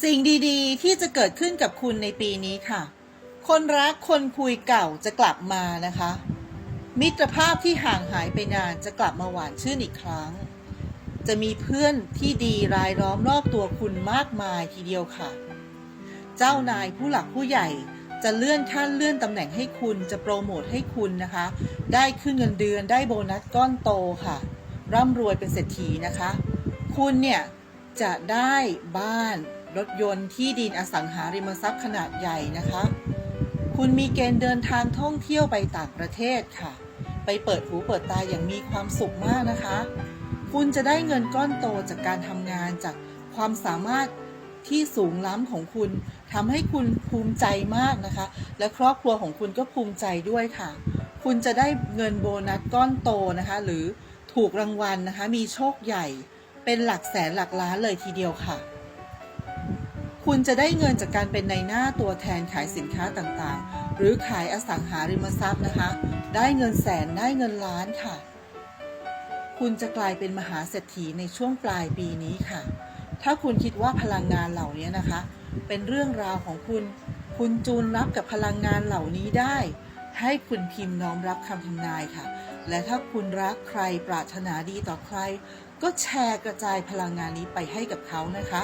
สิ่งดีๆ ที่จะเกิดขึ้นกับคุณในปีนี้ค่ะ คนรักคนคุยเก่าจะกลับมานะคะ มิตรภาพที่ห่างหายไปนานจะกลับมาหวานชื่นอีกครั้ง จะมีเพื่อนที่ดีรายล้อมรอบตัวคุณมากมายทีเดียวค่ะ เจ้านายผู้หลักผู้ใหญ่จะเลื่อนขั้นเลื่อนตำแหน่งให้คุณจะโปรโมทให้คุณนะคะ ได้ขึ้นเงินเดือนได้โบนัสก้อนโตค่ะ ร่ำรวยเป็นเศรษฐีนะคะ คุณเนี่ยจะได้บ้าน รถยนต์ที่ดินอสังหาริมทรัพย์ขนาดใหญ่นะคะ คุณมีเกณฑ์เดินทางท่องเที่ยวไปต่างประเทศค่ะ ไปเปิดหูเปิดตาอย่างมีความสุขมากนะคะ คุณจะได้เงินก้อนโตจากการทำงานจากความสามารถที่สูงล้ำของคุณทำให้คุณภูมิใจมากนะคะ และครอบครัวของคุณก็ภูมิใจด้วยค่ะ คุณจะได้เงินโบนัสก้อนโตนะคะ หรือถูกรางวัลนะคะ มีโชคใหญ่ เป็นหลักแสนหลักล้านเลยทีเดียวค่ะ คุณจะได้เงินจากการเป็นในหน้าตัวแทนขายสินค้าต่างๆ หรือขายอสังหาริมทรัพย์นะคะ ได้เงินแสนได้เงินล้านค่ะ คุณจะกลายเป็นมหาเศรษฐีในช่วงปลายปีนี้ค่ะ ถ้าคุณคิดว่าพลังงานเหล่านี้นะคะ เป็นเรื่องราวของคุณ คุณจูนรับกับพลังงานเหล่านี้ได้ ให้คุณพิมพ์น้อมรับคำทำนายค่ะ และถ้าคุณรักใครปรารถนาดีต่อใคร ก็แชร์กระจายพลังงานนี้ไปให้กับเขานะคะ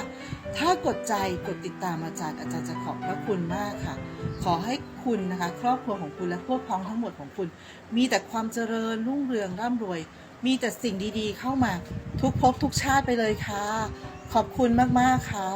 ถ้ากดใจกดติดตามอาจารย์อาจารย์จะขอบพระคุณมากค่ะ ขอให้คุณนะคะ ครอบครัวของคุณและพวกพ้องทั้งหมดของคุณ มีแต่ความเจริญรุ่งเรืองร่ำรวย มีแต่สิ่งดีๆ เข้ามาทุกภพทุกชาติไปเลยค่ะ ขอบคุณมากๆค่ะ